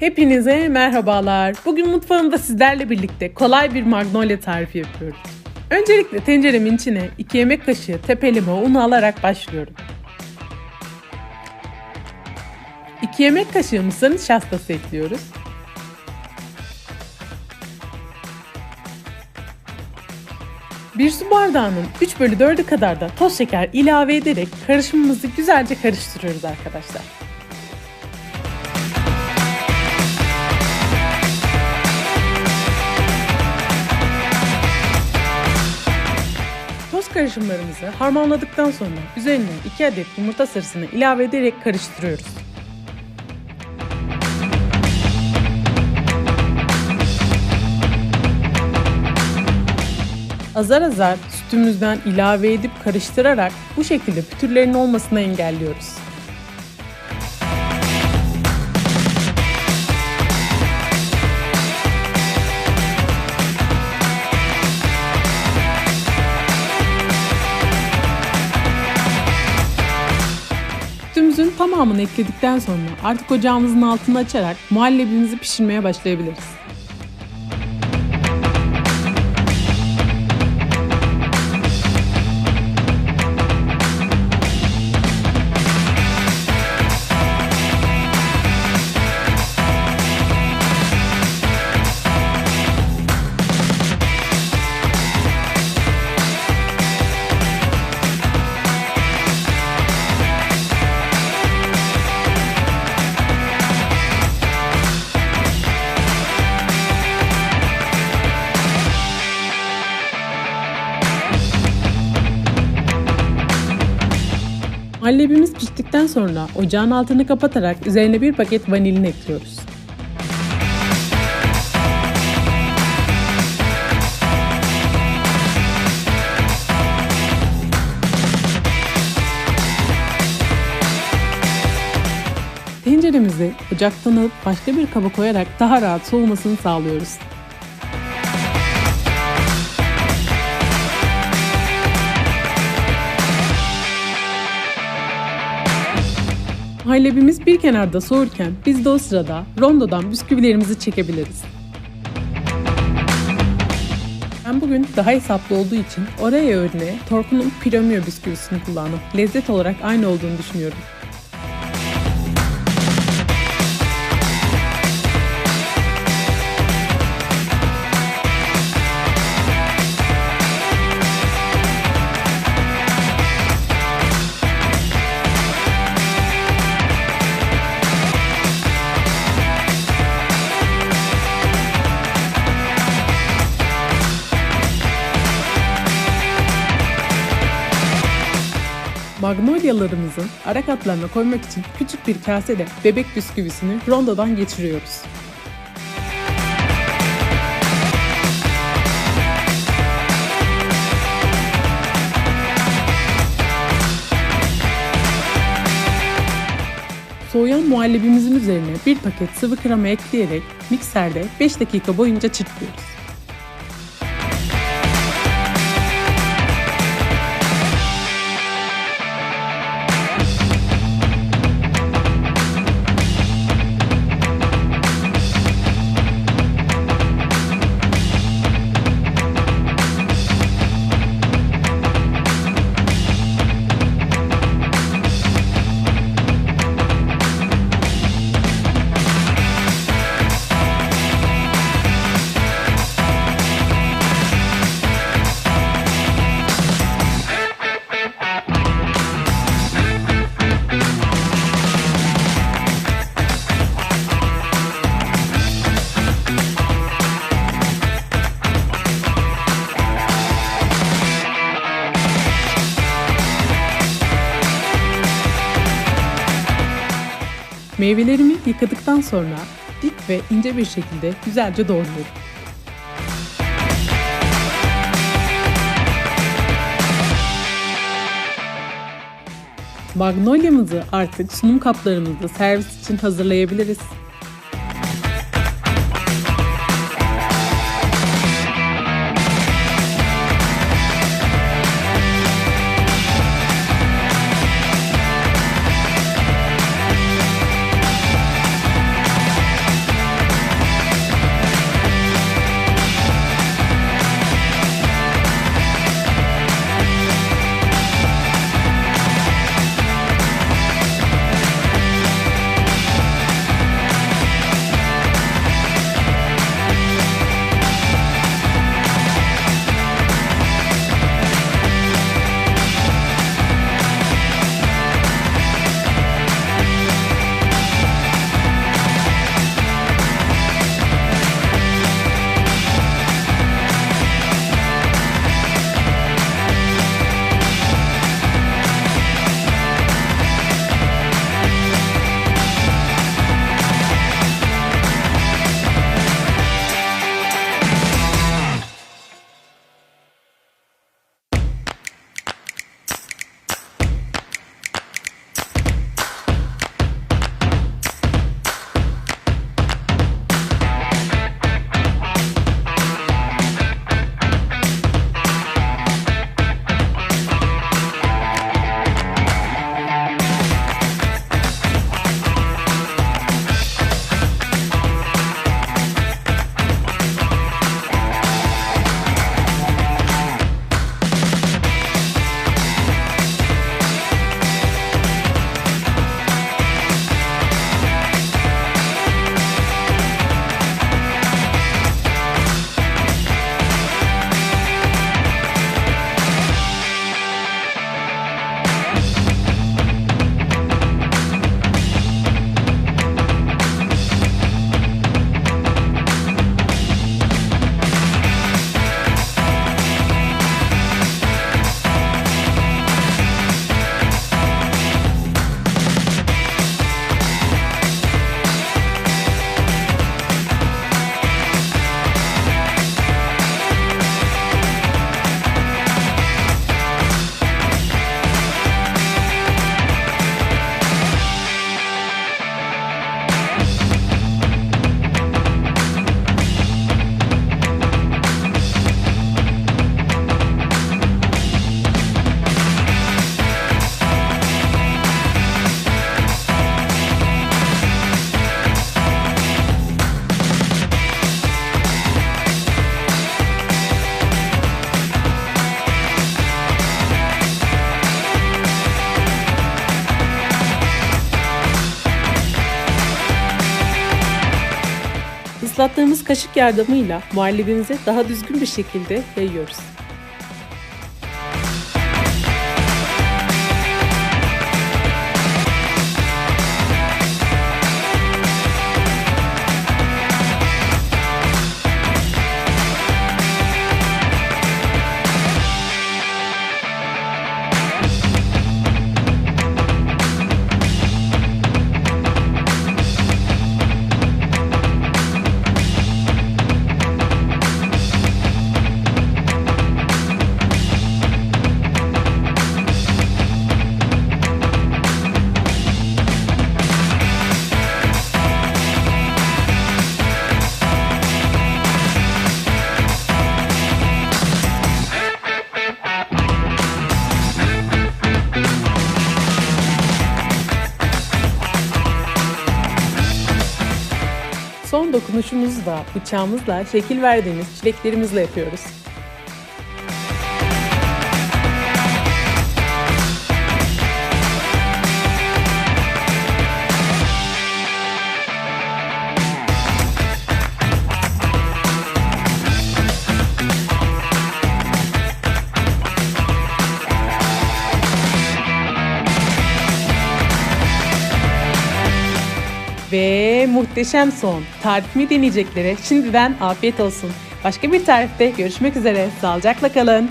Hepinize merhabalar. Bugün mutfağımda sizlerle birlikte kolay bir magnolia tarifi yapıyoruz. Öncelikle tenceremin içine 2 yemek kaşığı tepeleme unu alarak başlıyorum. 2 yemek kaşığı mısır nişastası ekliyoruz. Bir su bardağının 3 bölü 4'ü kadar da toz şeker ilave ederek karışımımızı güzelce karıştırıyoruz arkadaşlar. Karışımlarımızı harmanladıktan sonra üzerine 2 adet yumurta sarısını ilave ederek karıştırıyoruz. Azar azar sütümüzden ilave edip karıştırarak bu şekilde pütürlerin olmasını engelliyoruz. Tamamını ekledikten sonra artık ocağımızın altını açarak muhallebimizi pişirmeye başlayabiliriz. Muhallebimiz piştikten sonra ocağın altını kapatarak üzerine bir paket vanilin ekliyoruz. Tenceremizi ocaktan alıp başka bir kaba koyarak daha rahat soğumasını sağlıyoruz. Muhallebimiz bir kenarda soğurken biz de o sırada rondodan bisküvilerimizi çekebiliriz. Ben bugün daha hesaplı olduğu için oraya örneğe Torku'nun Piramio bisküvisini kullandım. Lezzet olarak aynı olduğunu düşünüyorum. Magnolyalarımızın ara katlarına koymak için küçük bir kasede bebek bisküvisini rondodan geçiriyoruz. Soğuyan muhallebimizin üzerine bir paket sıvı krema ekleyerek mikserde 5 dakika boyunca çırpıyoruz. Meyvelerimi yıkadıktan sonra dik ve ince bir şekilde güzelce doğruyorum. Magnolia'mızı artık sunum kaplarımızda servis için hazırlayabiliriz. Islattığımız kaşık yardımıyla muhallebimizi daha düzgün bir şekilde yayıyoruz. Son dokunuşumuzu da bıçağımızla şekil verdiğimiz çileklerimizle yapıyoruz. Ve muhteşem son. Tarifimi deneyeceklere şimdiden afiyet olsun. Başka bir tarifte görüşmek üzere. Sağlıcakla kalın.